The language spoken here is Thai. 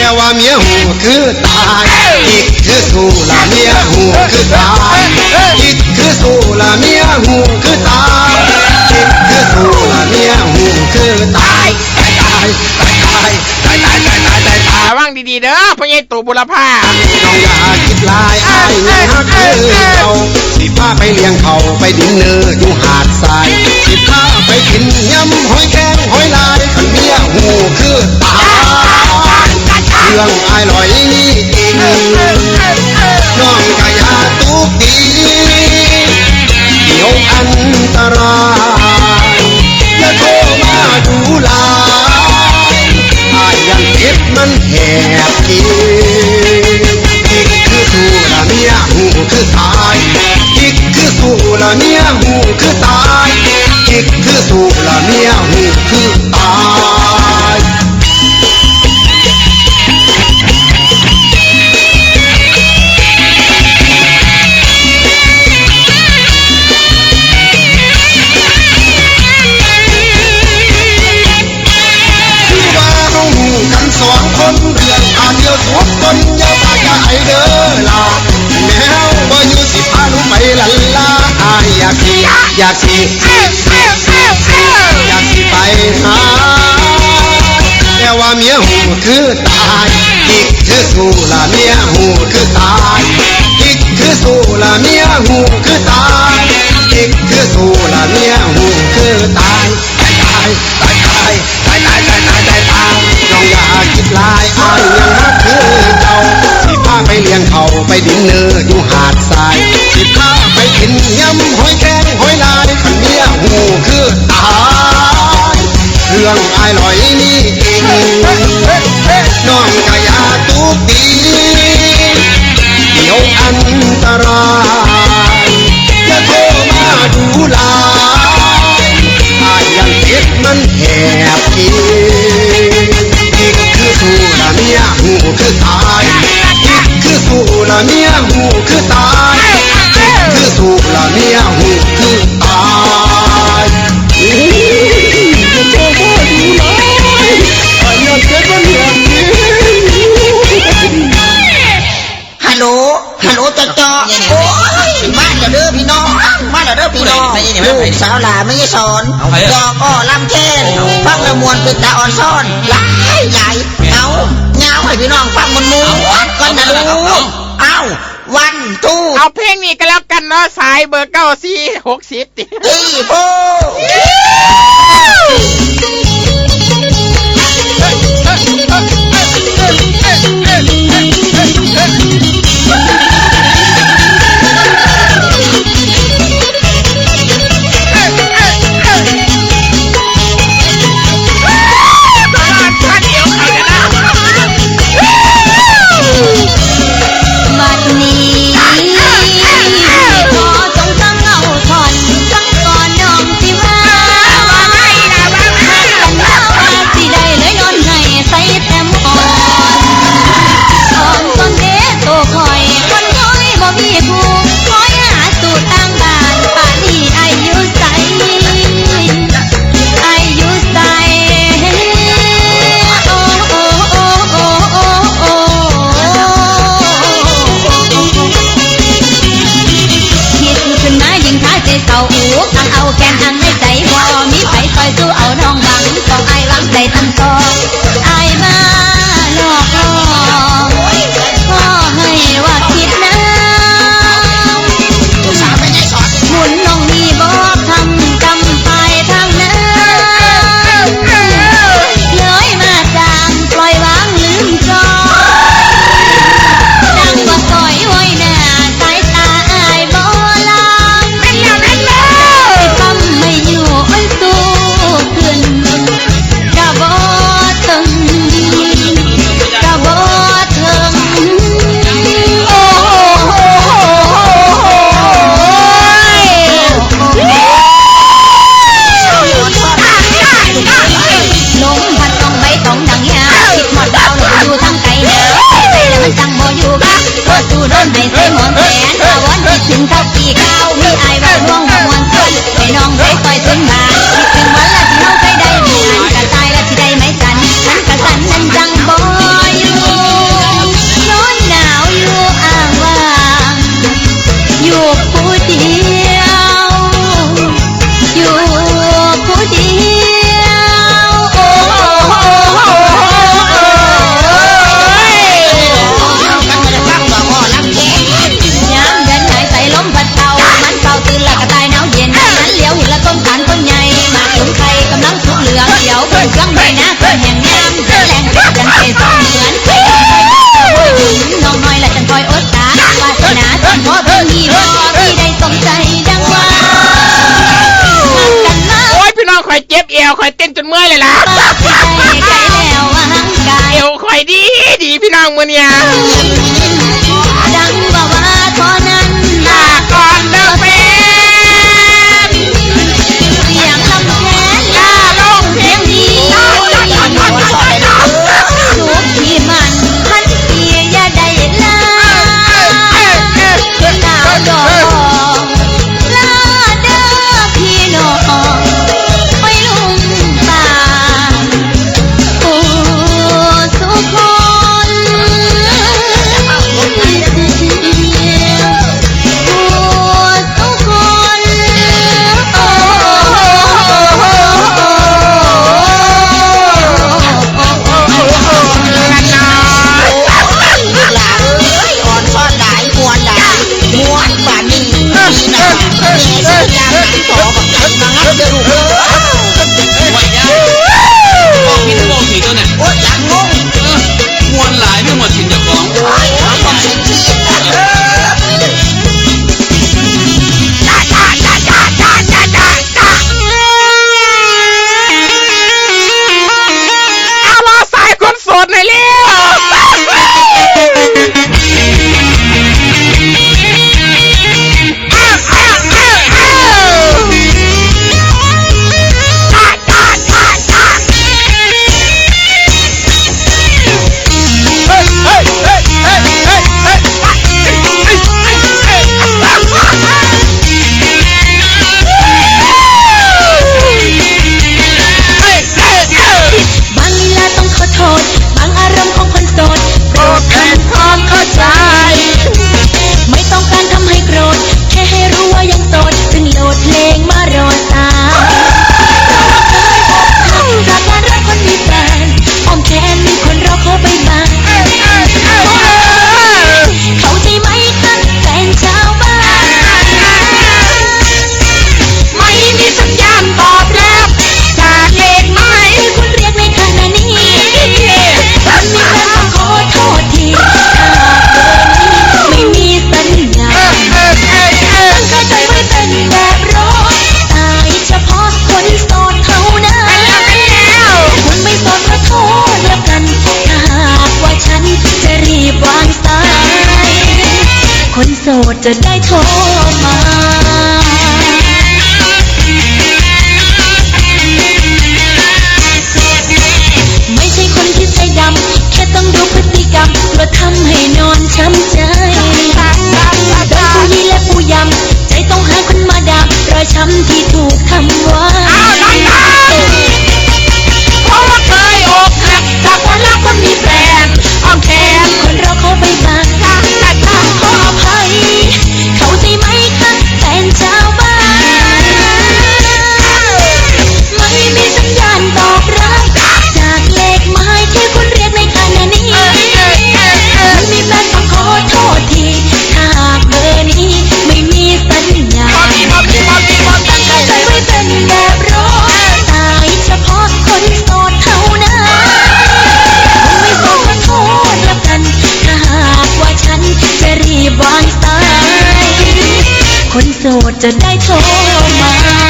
แต่ว่าเมียหูคือตายอีกคือสู้ละเมียหูคือตายอีกคือสู้ละเมียหูคือตายอีกคือสู้ละเมียหูคือตายตายตายตายตายตายตายตายตายตายตายระวังดีๆเด้อพ่อใหญ่ตู่บุรพาน้องอย่าคิดลายอายยังฮักคือเขาสิพาไปเลี้ยงเขาไปดินเนอร์อยู่หาดทรายสิพาไปกินยำหอยแครงหอยลายขันเมียหูคือตาย รื่องอายลอยนี่เองน้องกะยาตุกตีเดี๋ยวอันตรายอย่าโทรมาดูลายอายยังเก็บมันแหบกินอีกคือสู้ละเมียหูคือตายอีกคือสู้ละเมียหูคือตายอีกคือสู้ละเมียหูคือตาย รื่องอาเดียวทุกคนอย่าปากอย่าไอเด้อล่ะแมวบ่อยู่สิพาหนูไปลันลาอายอยากสิอยากสิอยากสิไปหาแต่ว่าเมียหูคือตายอีกคือสู้ละเมียหูคือตาย หอยแครงหอยลายขันเมียหูคืออาหารเรื่องอายลอยนี่เองน้องกะยาตุกตีเดี๋ยวอันตรายอย่าโทรมาดูลา พี่น้องลูกสาวหลาไม่ใช่สอนดอกอ้อลำเช่นฟังละมวนเป็นตาอ่อนซ่อนหลายใหญ่เอาเงาให้พี่น้องฟังมันมูก่อนนะลูกเอาวันตู้เอาเพลงนี้ก็แล้วกันเนาะสายเบอร์เก้าสี่หกสิบตีโฟบั จนเมื่อยเลยล่ะ เอวค่อยดีดีพี่น้องมือเนี่ย คนโสดจะได้โทรมา